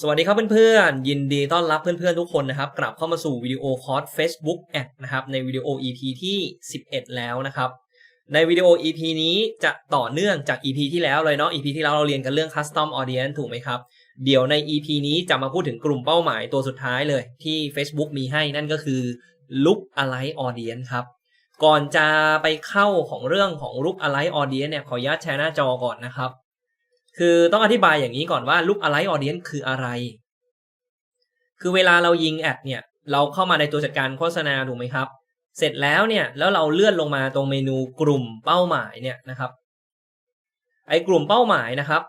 สวัสดีครับเพื่อนๆ ยินดีต้อนรับเพื่อนๆทุกคนนะครับ กลับเข้ามาสู่วิดีโอคอร์ส Facebook Ad นะครับ ในวิดีโอ EP ที่ 11 แล้วนะครับ ในวิดีโอ EP นี้จะต่อเนื่องจาก EP ที่แล้วเลยเนาะ EP ที่แล้วเราเรียนกันเรื่อง Custom Audience ถูกไหมครับ เดี๋ยวใน EP นี้จะมาพูดถึงกลุ่มเป้าหมายตัวสุดท้ายเลยที่ Facebook มีให้นั่นก็คือ Look Alike Audience ครับ ก่อนจะไปเข้าของเรื่องของ Look Alike Audience เนี่ยขออนุญาตแชร์หน้าจอก่อนนะครับ คือต้องอธิบายอย่างนี้ก่อนว่า Look Alike Audience คืออะไร คือเวลาเรายิงแอดเนี่ย เราเข้ามาในตัวจัดการโฆษณาถูกไหมครับ เสร็จแล้วเนี่ย แล้วเราเลื่อนลงมาตรงเมนูกลุ่มเป้าหมายเนี่ยนะครับ ไอ้กลุ่มเป้าหมายนะครับ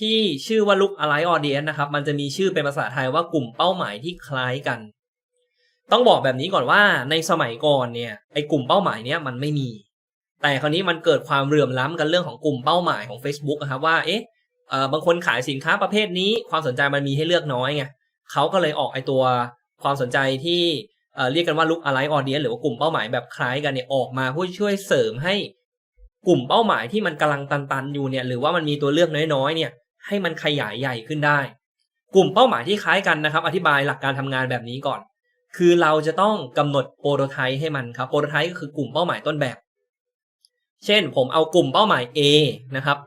ที่ชื่อว่า Look Alike Audience นะครับ มันจะมีชื่อเป็นภาษาไทยว่ากลุ่มเป้าหมายที่คล้ายกัน ต้องบอกแบบนี้ก่อนว่าในสมัยก่อนเนี่ย ไอ้กลุ่มเป้าหมายเนี่ยมันไม่มี แต่คราวนี้มันเกิดความเหลื่อมล้ำกันเรื่องของกลุ่มเป้าหมายของ Facebook นะครับว่า เอ๊ะ เอ่อบางคนขายสินค้าประเภทนี้ ความสนใจมันมีให้เลือกน้อยไงเขาก็เลยออกไอตัวความสนใจที่เอ่อเรียกกันว่า look alike audience หรือว่ากลุ่มเป้าหมายแบบคล้ายกันเนี่ยออกมาเพื่อช่วยเสริมให้กลุ่มเป้าหมายที่มันกำลังตันๆอยู่เนี่ยหรือว่ามันมีตัวเลือกน้อยๆเนี่ยให้มันขยายใหญ่ขึ้นได้ กลุ่มเป้าหมายที่คล้ายกันนะครับ อธิบายหลักการทำงานแบบนี้ก่อน คือเราจะต้องกำหนดโปรโตไทป์ให้มันครับโปรโตไทป์ก็คือกลุ่มเป้าหมายต้นแบบ เช่น ผมเอากลุ่มเป้าหมาย A นะครับ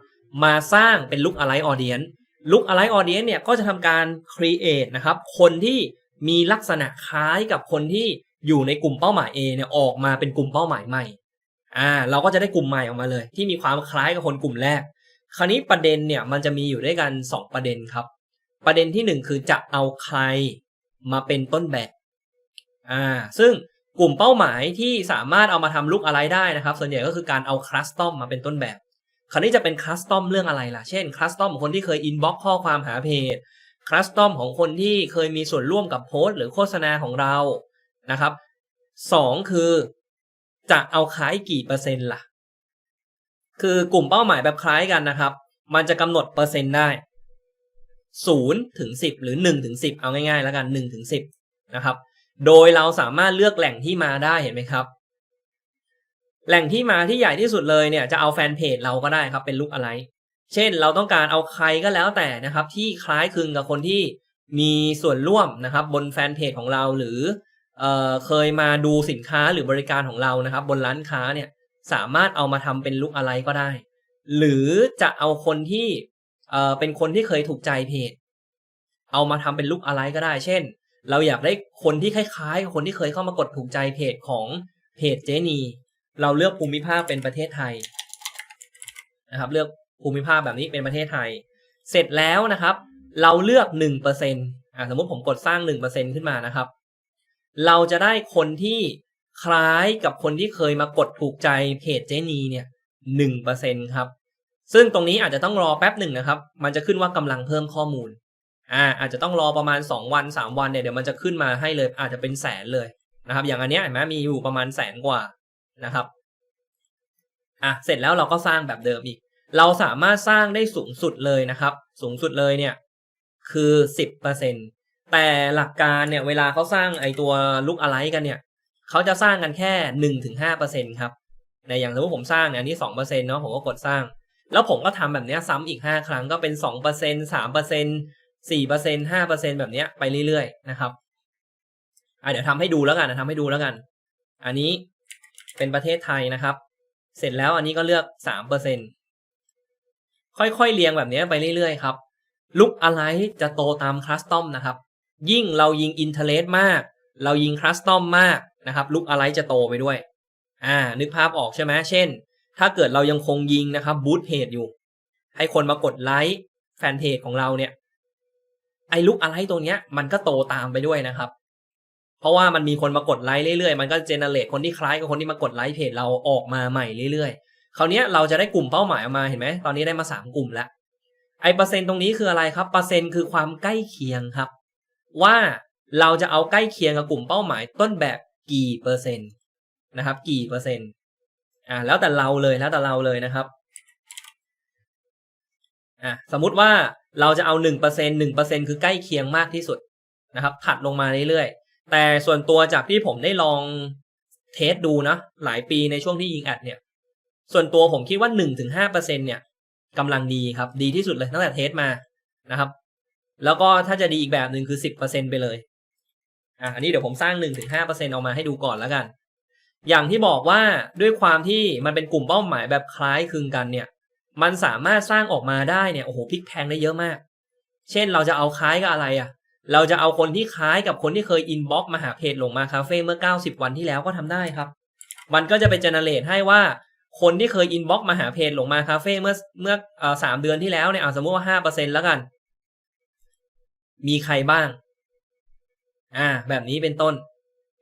มาสร้างเป็น look alike audience look alike audience เนี่ยก็จะทำการ create นะครับคนที่มีลักษณะคล้ายกับคนที่อยู่ในกลุ่มเป้าหมาย A เนี่ยออกมาเป็นกลุ่มเป้าหมายใหม่อ่าเราก็จะได้กลุ่มใหม่ออกมาเลย ที่มีความคล้ายกับคนกลุ่มแรก คราวนี้ประเด็นเนี่ยมันจะมีอยู่ด้วยกัน 2 ประเด็นครับ ประเด็นที่ 1 คือจะเอาใครมาเป็นต้นแบบอ่าซึ่งกลุ่มเป้าหมายที่สามารถเอามาทำลุกอะไรได้นะครับ ส่วนใหญ่ก็คือการเอาคลัสตอมมาเป็นต้นแบบ คราวนี้จะเป็นคัสตอมเรื่องอะไรล่ะ เช่นคัสตอมของคนที่เคยอินบ็อกข้อความหาเพจคัสตอมของคนที่เคยมีส่วนร่วมกับโพสต์หรือโฆษณาของเรานะครับสองคือจะเอาคลายกี่เปอร์เซ็นต์ล่ะ คือกลุ่มเป้าหมายแบบคล้ายกันนะครับ มันจะกำหนดเปอร์เซ็นต์ได้ศูนย์ถึงสิบหรือหนึ่งถึงสิบเอาง่ายๆ แล้วกันหนึ่งถึงสิบนะครับ โดยเราสามารถเลือกแหล่งที่มาได้เห็นไหมครับ แหล่งที่มาที่ใหญ่ที่สุดเลยเนี่ยจะเอาแฟนเพจเราก็ได้ครับเป็นลุกอะไร เช่นเราต้องการเอาใครก็แล้วแต่นะครับ ที่คล้ายคลึงกับคนที่มีส่วนร่วมนะครับ บนแฟนเพจของเราหรือเออเคยมาดูสินค้าหรือบริการของเรานะครับ บนร้านค้าเนี่ยสามารถเอามาทำเป็นลุกอะไรก็ได้ หรือจะเอาคนที่เออเป็นคนที่เคยถูกใจเพจ เอามาทำเป็นลุกอะไรก็ได้ เช่น เราอยากได้คนที่คล้ายๆกับคนที่เคยเข้ามากดถูกใจเพจของเพจเจนี เราเลือกภูมิภาคเป็นประเทศไทยนะครับ เลือกภูมิภาคแบบนี้เป็นประเทศไทย เสร็จแล้วนะครับ เราเลือกหนึ่งเปอร์เซ็นต์อ่าสมมติผมกดสร้างหนึ่งเปอร์เซ็นขึ้นมานะครับ เราจะได้คนที่คล้ายกับคนที่เคยมากดถูกใจเพจเจนีเนี่ยหนึ่งเปอร์เซ็นครับ ซึ่งตรงนี้อาจจะต้องรอแป๊บหนึ่งนะครับ มันจะขึ้นว่ากำลังเพิ่มข้อมูลอ่าอาจจะต้องรอประมาณ 2 วัน 3 วันเนี่ยเดี๋ยวมันจะขึ้นมาให้เลยอาจจะเป็นแสนเลยนะครับ อย่างอันเนี้ยเห็นไหมมีอยู่ประมาณแสนกว่า นะครับอะเสร็จแล้วเราก็สร้างแบบเดิมอีก เราสามารถสร้างได้สูงสุดเลยนะครับ สูงสุดเลยเนี่ยคือสิบเปอร์เซ็นแต่หลักการเนี่ยเวลาเขาสร้างไอตัวลุกอะไรกันเนี่ยเขาจะสร้างกันแค่หนึ่งถึงห้าเปอร์เซ็นครับในอย่างสมมติผมสร้างเนี่ยอันนี้สองเปอร์เซ็นเนาะผมก็กดสร้าง แล้วผมก็ทำแบบเนี้ยซ้ำอีกห้าครั้งก็เป็นสองเปอร์เซ็นสามเปอร์เซ็นสี่เปอร์เซ็นห้าเปอร์เซ็นแบบเนี้ยไปเรื่อยๆนะครับอะเดี๋ยวทำให้ดูแล้วกันนะทำให้ดูแล้วกัน อันนี้ เป็นประเทศไทยนะครับ เสร็จแล้วอันนี้ก็เลือกสามเปอร์เซ็นค่อยๆเรียงแบบนี้ไปเรื่อยๆครับลุกอะไรจะโตตามคลัสตอมนะครับ ยิ่งเรายิงอินเทเลสมาก เรายิงคลัสตอมมากนะครับลุกอะไรจะโตไปด้วย อ่า นึกภาพออกใช่ไหมเช่น ถ้าเกิดเรายังคงยิงนะครับบูตเพจอยู่ ให้คนมากดไลค์แฟนเพจของเราเนี่ยไอ้ลุกอะไรตัวเนี้ยมันก็โตตามไปด้วยนะครับ เพราะว่ามันมีคนมากดไลค์เรื่อยๆ มันก็เจเนเรตคนที่คล้ายกับคนที่มากดไลค์เพจเราออกมาใหม่เรื่อยๆ คราวนี้เราจะได้กลุ่มเป้าหมายออกมาเห็นไหม ตอนนี้ได้มาสามกลุ่มแล้ว ไอเปอร์เซ็นต์ตรงนี้คืออะไรครับ เปอร์เซ็นต์คือความใกล้เคียงครับ ว่าเราจะเอาใกล้เคียงกับกลุ่มเป้าหมายต้นแบบกี่เปอร์เซ็นต์นะครับ กี่เปอร์เซ็นต์ อ่าแล้วแต่เราเลยแล้วแต่เราเลยนะครับ อะสมมุติว่าเราจะเอาหนึ่งเปอร์เซ็นหนึ่งเปอร์เซ็นคือใกล้เคียงมากที่สุดนะครับ ถัดลงมาเรื่อยๆ แต่ส่วนตัวจากที่ผมได้ลองเทสดูนะ หลายปีในช่วงที่ยิงแอดเนี่ย ส่วนตัวผมคิดว่าหนึ่งถึงห้าเปอร์เซ็นเนี่ยกำลังดีครับ ดีที่สุดเลยตั้งแต่เทสมานะครับ แล้วก็ถ้าจะดีอีกแบบหนึ่งคือสิบเปอร์เซ็นไปเลยอะอันนี้เดี๋ยวผมสร้างหนึ่งถึงห้าเปอร์เซ็นออกมาให้ดูก่อนแล้วกัน อย่างที่บอกว่าด้วยความที่มันเป็นกลุ่มเป้าหมายแบบคล้ายคลึงกันเนี่ย มันสามารถสร้างออกมาได้เนี่ยโอ้โหพลิกแพงได้เยอะมาก เช่นเราจะเอาคล้ายกับอะไรอะ เราจะเอาคนที่คล้ายกับคนที่เคยอินบ็อกมาหาเพจหลงมาคาเฟ่เมื่อ 90 วันที่แล้วก็ทำได้ครับ มันก็จะไปเจเนเรตให้ว่าคนที่เคยอินบ็อกมาหาเพจหลงมาคาเฟ่เมื่อเมื่อเอ่อสามเดือนที่แล้วเนี่ยเอาสมมติว่าห้าเปอร์เซ็นแล้วกัน มีใครบ้าง อ่า แบบนี้เป็นต้น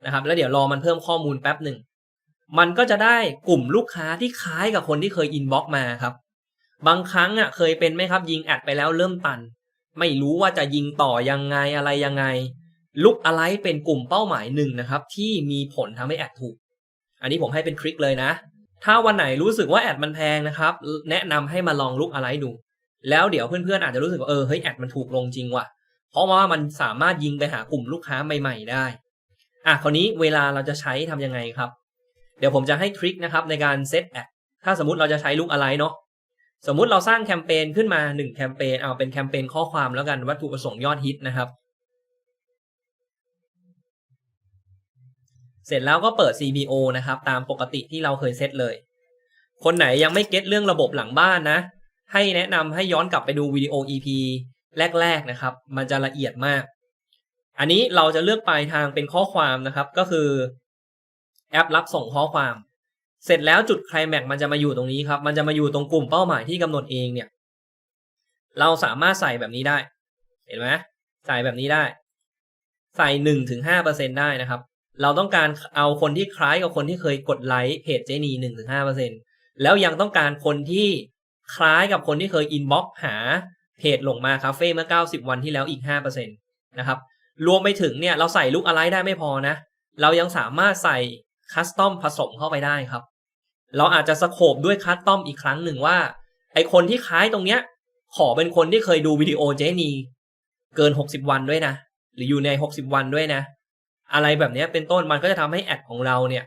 นะครับ แล้วเดี๋ยวรอมันเพิ่มข้อมูลแป๊บหนึ่ง มันก็จะได้กลุ่มลูกค้าที่คล้ายกับคนที่เคยอินบ็อกมาครับ บางครั้งอะเคยเป็นไหมครับ ยิงแอดไปแล้วเริ่มตัน ไม่รู้ว่าจะยิงต่อยังไงอะไรยังไงลุกอะไรเป็นกลุ่มเป้าหมายหนึ่งนะครับ ที่มีผลทำให้แอดถูก อันนี้ผมให้เป็นทริคเลยนะ ถ้าวันไหนรู้สึกว่าแอดมันแพงนะครับ แนะนำให้มาลองลุกอะไรดู แล้วเดี๋ยวเพื่อนๆอาจจะรู้สึกว่าเออเฮ้ยแอดมันถูกลงจริงว่ะ เพราะว่ามันสามารถยิงไปหากลุ่มลูกค้าใหม่ๆได้ อะคราวนี้เวลาเราจะใช้ทำยังไงครับ เดี๋ยวผมจะให้ทริคนะครับในการเซตแอดถ้าสมมติเราจะใช้ลุกอะไรเนาะ สมมุติเราสร้างแคมเปญขึ้นมาหนึ่งแคมเปญเอาเป็นแคมเปญข้อความแล้วกันวัตถุประสงค์ยอดฮิตนะครับ เสร็จแล้วก็เปิด CBO นะครับ ตามปกติที่เราเคยเซตเลย คนไหนยังไม่เก็ตเรื่องระบบหลังบ้านนะ ให้แนะนำให้ย้อนกลับไปดูวิดีโอ EP แรก ๆนะครับ มันจะละเอียดมาก อันนี้เราจะเลือกปลายทางเป็นข้อความนะครับ ก็คือ แอปรับส่งข้อความ เสร็จแล้วจุดไคลแม็กซ์มันจะมาอยู่ตรงนี้ครับ มันจะมาอยู่ตรงกลุ่มเป้าหมายที่กำหนดเองเนี่ย เราสามารถใส่แบบนี้ได้ เห็นไหมใส่แบบนี้ได้ ใส่หนึ่งถึงห้าเปอร์เซ็นได้นะครับ เราต้องการเอาคนที่คล้ายกับคนที่เคยกดไลค์เพจเจนีหนึ่งถึงห้าเปอร์เซ็นแล้วยังต้องการคนที่คล้ายกับคนที่เคยอินบ็อกหาเพจหลงมาคาเฟ่เมื่อเก้าสิบวันที่แล้วอีกห้าเปอร์เซ็นตนะครับ รวมไปถึงเนี่ยเราใส่ลุกอะไรได้ไม่พอนะ เรายังสามารถใส่ คัสตอมผสมเข้าไปได้ครับ เราอาจจะสโคบด้วยคัสตอมอีกครั้งหนึ่งว่า ไอคนที่คล้ายตรงเนี้ย ขอเป็นคนที่เคยดูวิดีโอเจนีเกิน60วันด้วยนะ หรืออยู่ใน60วันด้วยนะ อะไรแบบนี้เป็นต้นมันก็จะทำให้แอดของเราเนี่ย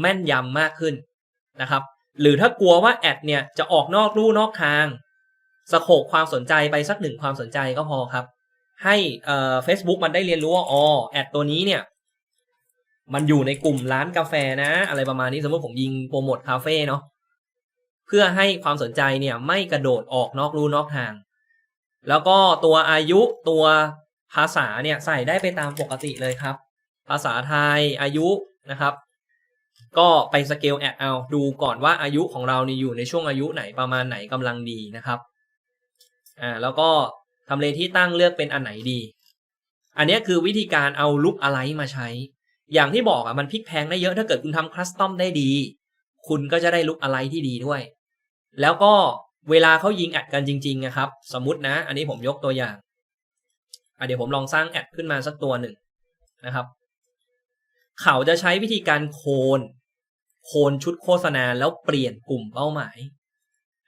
แม่นยำมากขึ้นนะครับ หรือถ้ากลัวว่าแอดเนี่ยจะออกนอกลู่นอกทางสโคบความสนใจไปสักหนึ่งความสนใจก็พอครับ ให้เอ่อ Facebook มันได้เรียนรู้ว่าอ๋อแอดตัวนี้เนี่ย มันอยู่ในกลุ่มร้านกาแฟนะ อะไรประมาณนี้สมมติผมยิงโปรโมทคาเฟ่เนาะเพื่อให้ความสนใจเนี่ยไม่กระโดดออกนอกรูนอกทาง แล้วก็ตัวอายุตัวภาษาเนี่ยใส่ได้ไปตามปกติเลยครับ ภาษาไทยอายุนะครับ ก็ไปสเกลแอดเอาดูก่อนว่าอายุของเรานี่อยู่ในช่วงอายุไหนประมาณไหนกำลังดีนะครับอ่าแล้วก็ทำเลที่ตั้งเลือกเป็นอันไหนดี อันนี้คือวิธีการเอาลุกอะไรมาใช้ อย่างที่บอกอะมันพลิกแพงได้เยอะถ้าเกิดคุณทำคัสตอมได้ดี คุณก็จะได้ลุกอะไรที่ดีด้วย แล้วก็เวลาเขายิงแอดกันจริงๆนะครับ สมมตินะ อันนี้ผมยกตัวอย่างอะเดี๋ยวผมลองสร้างแอดขึ้นมาสักตัวหนึ่งนะครับ เขาจะใช้วิธีการโคนโคนชุดโฆษณาแล้วเปลี่ยนกลุ่มเป้าหมาย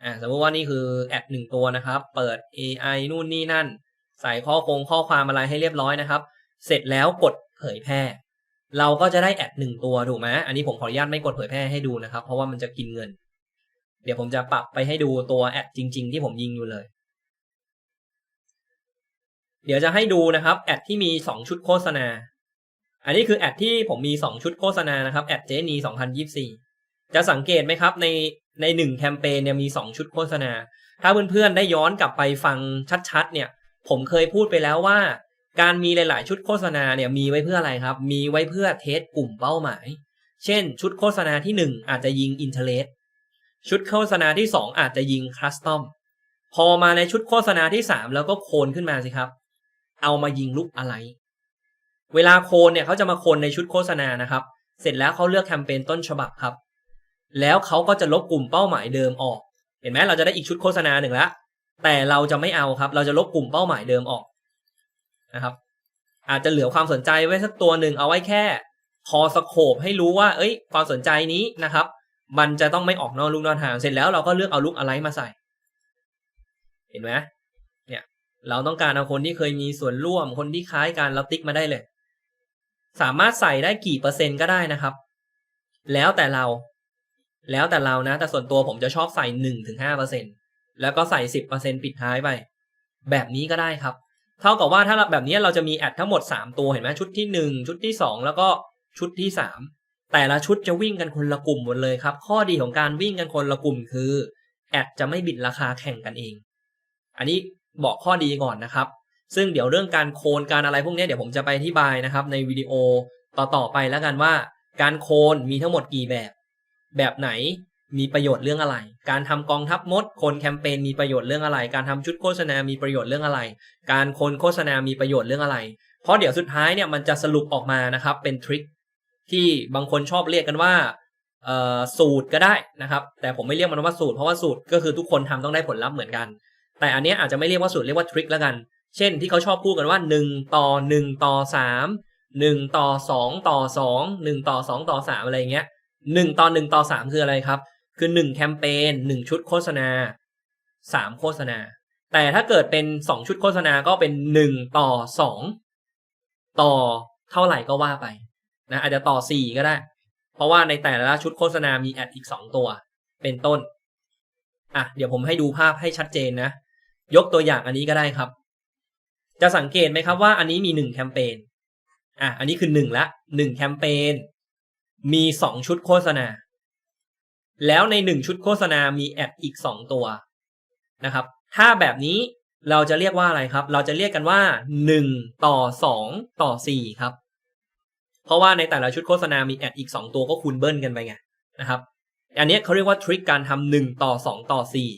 อ่าสมมติว่านี่คือแอดหนึ่งตัวนะครับ เปิด AI นู่นนี่นั่น ใส่ข้อคงข้อความอะไรให้เรียบร้อยนะครับ เสร็จแล้วกดเผยแพร่ เราก็จะได้แอดหนึ่งตัวถูกไหมอันนี้ผมขออนุญาตไม่กดเผยแพร่ให้ดูนะครับ เพราะว่ามันจะกินเงิน เดี๋ยวผมจะปรับไปให้ดูตัวแอดจริง ๆ ที่ผมยิงอยู่เลย เดี๋ยวจะให้ดูนะครับแอดที่มีสองชุดโฆษณา อันนี้คือแอดที่ผมมีสองชุดโฆษณานะครับแอดเจนี2024 จะสังเกตไหมครับในในหนึ่งแคมเปญเนี่ยมีสองชุดโฆษณา ถ้าเพื่อนๆได้ย้อนกลับไปฟังชัดๆ เนี่ย ผมเคยพูดไปแล้วว่า การมีหลาย ๆ ชุดโฆษณาเนี่ยมีไว้เพื่ออะไรครับ มีไว้เพื่อเทสกลุ่มเป้าหมาย เช่น ชุดโฆษณาที่ 1 อาจจะยิงอินเทอร์เน็ตชุดโฆษณาที่ 2 อาจจะยิงคัสตอมพอมาในชุดโฆษณาที่ 3 แล้วก็โคนขึ้นมาสิครับ เอามายิงลุกอะไร เวลาโคนเนี่ยเขาจะมาโคนในชุดโฆษณานะครับ เสร็จแล้วเขาเลือกแคมเปญต้นฉบับครับ แล้วเขาก็จะลบกลุ่มเป้าหมายเดิมออก เห็นไหมเราจะได้อีกชุดโฆษณาหนึ่งละแต่เราจะไม่เอาครับ เราจะลบกลุ่มเป้าหมายเดิมออก นะครับ อาจจะเหลือความสนใจไว้สักตัวหนึ่งเอาไว้แค่ พอสโคบให้รู้ว่า เอ้ย ความสนใจนี้นะครับ มันจะต้องไม่ออกนอกลูกนอกทางเสร็จแล้วเราก็เลือกเอาลูกอะไรมาใส่ เห็นไหมเนี่ย เราต้องการเอาคนที่เคยมีส่วนร่วมคนที่คล้ายกันเราติ๊กมาได้เลย สามารถใส่ได้กี่เปอร์เซ็นต์ก็ได้นะครับ แล้วแต่เราแล้วแต่เรานะ แต่ส่วนตัวผมจะชอบใส่หนึ่งถึงห้าเปอร์เซ็นแล้วก็ใส่สิบเปอร์เซ็นปิดท้ายไป แบบนี้ก็ได้ครับ เท่ากับว่าถ้าแบบนี้เราจะมีแอดทั้งหมด 3 ตัวเห็นไหมชุดที่ 1 ชุดที่ 2 แล้วก็ชุดที่ 3 แต่ละชุดจะวิ่งกันคนละกลุ่มหมดเลยครับ ข้อดีของการวิ่งกันคนละกลุ่มคือแอดจะไม่บิดราคาแข่งกันเอง อันนี้บอกข้อดีก่อนนะครับ ซึ่งเดี๋ยวเรื่องการโคนการอะไรพวกนี้เดี๋ยวผมจะไปอธิบายนะครับ ในวิดีโอต่อๆไปแล้วกันว่า การโคนมีทั้งหมดกี่แบบ แบบไหน มีประโยชน์เรื่องอะไร การทำกองทัพมดโคนแคมเปญมีประโยชน์เรื่องอะไร การทำชุดโฆษณามีประโยชน์เรื่องอะไร การโคนโฆษณามีประโยชน์เรื่องอะไร เพราะเดี๋ยวสุดท้ายเนี่ยมันจะสรุปออกมานะครับเป็นทริคที่บางคนชอบเรียกกันว่าสูตรก็ได้นะครับ แต่ผมไม่เรียกมันว่าสูตรเพราะว่าสูตรก็คือทุกคนทำต้องได้ผลลัพธ์เหมือนกัน แต่อันเนี้ยอาจจะไม่เรียกว่าสูตรเรียกว่าทริคแล้วกัน เช่นที่เขาชอบพูดกันว่า 1 ต่อ 1 ต่อ 3 1 ต่อ 2 ต่อ 2 1 ต่อ 2 ต่อ 3 อะไรเงี้ย1ต่อ 1 ต่อ 3 คืออะไรครับ คือ1แคมเปญ1ชุดโฆษณา3โฆษณา แต่ถ้าเกิดเป็น2ชุดโฆษณาก็เป็น1ต่อ2ต่อเท่าไหร่ก็ว่าไปนะอาจจะต่อ4ก็ได้ เพราะว่าในแต่ละชุดโฆษณามีแอดอีก2ตัว เป็นต้นอะเดี๋ยวผมให้ดูภาพให้ชัดเจนนะ ยกตัวอย่างอันนี้ก็ได้ครับ จะสังเกตไหมครับว่าอันนี้มีหนึ่งแคมเปญอะอันนี้คือหนึ่งละหนึ่งแคมเปญมีสองชุดโฆษณา แล้วในหนึ่งชุดโฆษณามีแอดอีกสองตัวนะครับ ถ้าแบบนี้เราจะเรียกว่าอะไรครับ เราจะเรียกกันว่าหนึ่งต่อสองต่อสี่ครับ เพราะว่าในแต่ละชุดโฆษณามีแอดอีกสองตัวก็คูณเบิ้ลกันไปไงนะครับ อันนี้เขาเรียกว่าทริคการทำหนึ่งต่อสองต่อสี่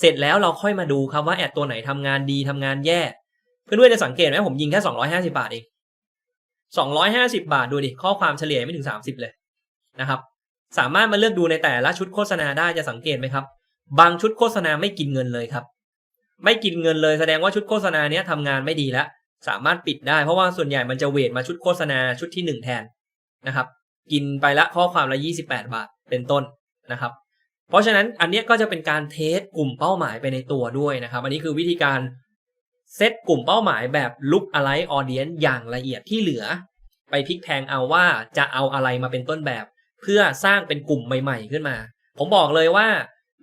เสร็จแล้วเราค่อยมาดูครับว่าแอดตัวไหนทำงานดีทำงานแย่ เพื่อนๆจะสังเกตไหมผมยิงแค่สองร้อยห้าสิบาทเองสองร้อยห้าสิบาทดูดิข้อความเฉลี่ยไม่ถึงสามสิบเลยนะครับ สามารถมาเลือกดูในแต่ละชุดโฆษณาได้จะสังเกตไหมครับ บางชุดโฆษณาไม่กินเงินเลยครับ ไม่กินเงินเลยแสดงว่าชุดโฆษณาเนี้ยทำงานไม่ดีแล้วสามารถปิดได้เพราะว่าส่วนใหญ่มันจะเวทมาชุดโฆษณาชุดที่หนึ่งแทนนะครับ กินไปละข้อความละยี่สิบแปดบาทเป็นต้นนะครับ เพราะฉะนั้นอันเนี้ยก็จะเป็นการเทสกลุ่มเป้าหมายไปในตัวด้วยนะครับ อันนี้คือวิธีการเซตกลุ่มเป้าหมายแบบ look alike audience อย่างละเอียดที่เหลือ ไปพลิกแพงเอาว่าจะเอาอะไรมาเป็นต้นแบบ เพื่อสร้างเป็นกลุ่มใหม่ๆขึ้นมา ผมบอกเลยว่า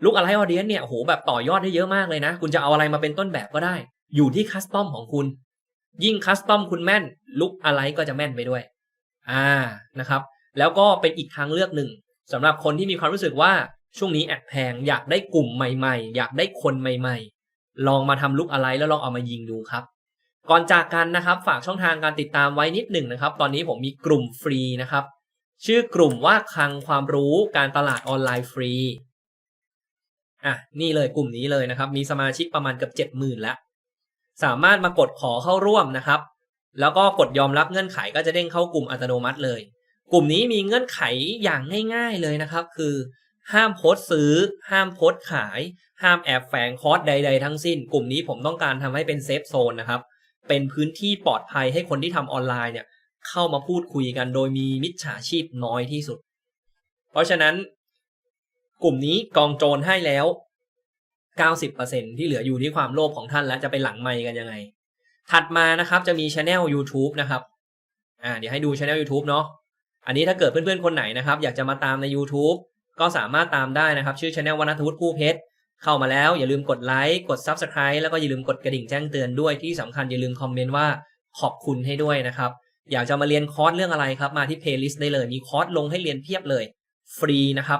look alike audience เนี่ยโหแบบต่อยอดได้เยอะมากเลยนะ คุณจะเอาอะไรมาเป็นต้นแบบก็ได้ อยู่ที่คัสตอมของคุณ ยิ่งคัสตอมคุณแม่น look alike ก็จะแม่นไปด้วย อ่านะครับ แล้วก็เป็นอีกทางเลือกหนึ่งสำหรับคนที่มีความรู้สึกว่าช่วงนี้แอดแพงอยากได้กลุ่มใหม่ๆ อยากได้คนใหม่ ๆ ลองมาทำลุกอะไรแล้วลองเอามายิงดูครับ ก่อนจากกันนะครับ ฝากช่องทางการติดตามไว้นิดหนึ่งนะครับ ตอนนี้ผมมีกลุ่มฟรีนะครับ ชื่อกลุ่มว่าคลังความรู้การตลาดออนไลน์ฟรี อะ นี่เลยกลุ่มนี้เลยนะครับ มีสมาชิกประมาณเกือบเจ็ดหมื่นแล้ว สามารถมากดขอเข้าร่วมนะครับ แล้วก็กดยอมรับเงื่อนไขก็จะเด้งเข้ากลุ่มอัตโนมัติเลย กลุ่มนี้มีเงื่อนไขอย่างง่ายๆเลยนะครับ คือ ห้ามโพสซื้อ ห้ามโพสขาย ห้ามแอบแฝงคอร์สใด ๆ ทั้งสิ้น กลุ่มนี้ผมต้องการทำให้เป็นเซฟโซนนะครับ เป็นพื้นที่ปลอดภัยให้คนที่ทำออนไลน์เนี่ย เข้ามาพูดคุยกัน โดยมีมิจฉาชีพน้อยที่สุด เพราะฉะนั้น กลุ่มนี้กองโจรให้แล้ว 90%ที่เหลืออยู่ที่ความโลภของท่านแล้วจะไปหลังไมค์กันยังไง ถัดมานะครับจะมีช anel YouTube นะครับอ่าเดี๋ยวให้ดูช anel YouTube เนาะอันนี้ถ้าเกิดเพื่อนๆคนไหนนะครับ อยากจะมาตามใน YouTube ก็สามารถตามได้นะครับ ชื่อช anel วรรณทวุฒิผู้เพชรเข้ามาแล้วอย่าลืมกดไลค์กด Subscribe แล้วก็อย่าลืมกดกระดิ่งแจ้งเตือนด้วยที่สำคัญอย่าลืมคอมเมนต์ว่าขอบคุณให้ด้วยนะครับ อยากจะมาเรียนคอร์สเรื่องอะไรครับ มาที่ playlist ได้เลย มีคอร์สลงให้เรียนเพียบเลย ฟรีนะครับ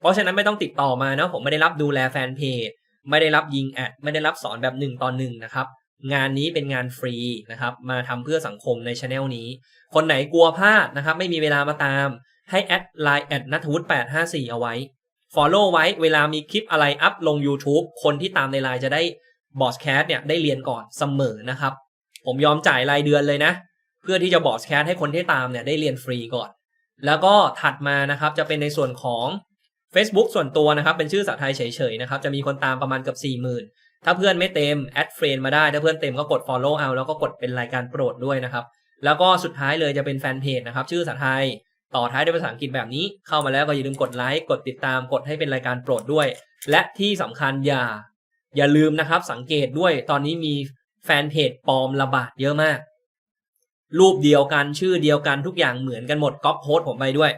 เพราะฉะนั้นไม่ต้องติดต่อมาเนาะผมไม่ได้รับดูแลแฟนเพจไม่ได้รับยิงแอดไม่ได้รับสอนแบบหนึ่งต่อหนึ่งนะครับ งานนี้เป็นงานฟรีนะครับ มาทำเพื่อสังคมในช anel นี้ คนไหนกลัวพลาดนะครับ ไม่มีเวลามาตาม ให้แอดไลน์แอดนัทวุฒิ854เอาไว้ Follow ไว้เวลามีคลิปอะไรอัพลง YouTube คนที่ตามในไลน์จะได้บอสแคสเนี่ยได้เรียนก่อนเสมอนะครับ ผมยอมจ่ายรายเดือนเลยนะ เพื่อที่จะบอสแคสให้คนที่ตามเนี่ยได้เรียนฟรีก่อน แล้วก็ถัดมานะครับจะเป็นในส่วนของ Facebook ส่วนตัวนะครับ เป็นชื่อสาไทยเฉยๆนะครับ จะมีคนตามประมาณเกือบ40,000 ถ้าเพื่อนไม่เต็มแอดเฟรนมาได้ ถ้าเพื่อนเต็มก็กด Follow เอา แล้วก็กดเป็นรายการโปรดด้วยนะครับ แล้วก็สุดท้ายเลยจะเป็นแฟนเพจนะครับ ชื่อสาไทยต่อท้ายด้วยภาษาอังกฤษแบบนี้ เข้ามาแล้วก็อย่าลืมกดไลค์กดติดตามกดให้เป็นรายการโปรดด้วย และที่สำคัญอย่า อย่าลืมนะครับสังเกตด้วยตอนนี้มีแฟนเพจปลอมระบาดเยอะมาก รูปเดียวกันชื่อเดียวกันทุกอย่างเหมือนกันหมดก๊อปโพสผมไปด้วย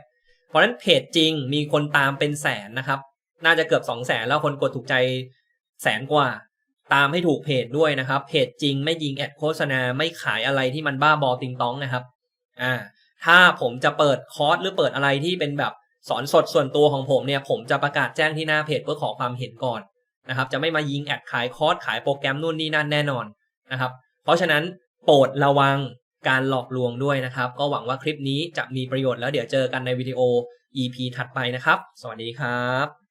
เพราะฉะนั้นเพจจริงมีคนตามเป็นแสนนะครับ น่าจะเกือบสองแสนแล้วคนกดถูกใจแสนกว่า ตามให้ถูกเพจด้วยนะครับ เพจจริงไม่ยิงแอดโฆษณาไม่ขายอะไรที่มันบ้าบอติงต้องนะครับอ่าถ้าผมจะเปิดคอร์สหรือเปิดอะไรที่เป็นแบบสอนสดส่วนตัวของผมเนี่ย ผมจะประกาศแจ้งที่หน้าเพจเพื่อขอความเห็นก่อนนะครับ จะไม่มายิงแอดขายคอร์สขายโปรแกรมนู่นนี่นั่นแน่นอนนะครับ เพราะฉะนั้นโปรดระวัง การหลอกลวงด้วยนะครับ ก็หวังว่าคลิปนี้จะมีประโยชน์แล้วเดี๋ยวเจอกันในวิดีโอ EP ถัดไปนะครับ สวัสดีครับ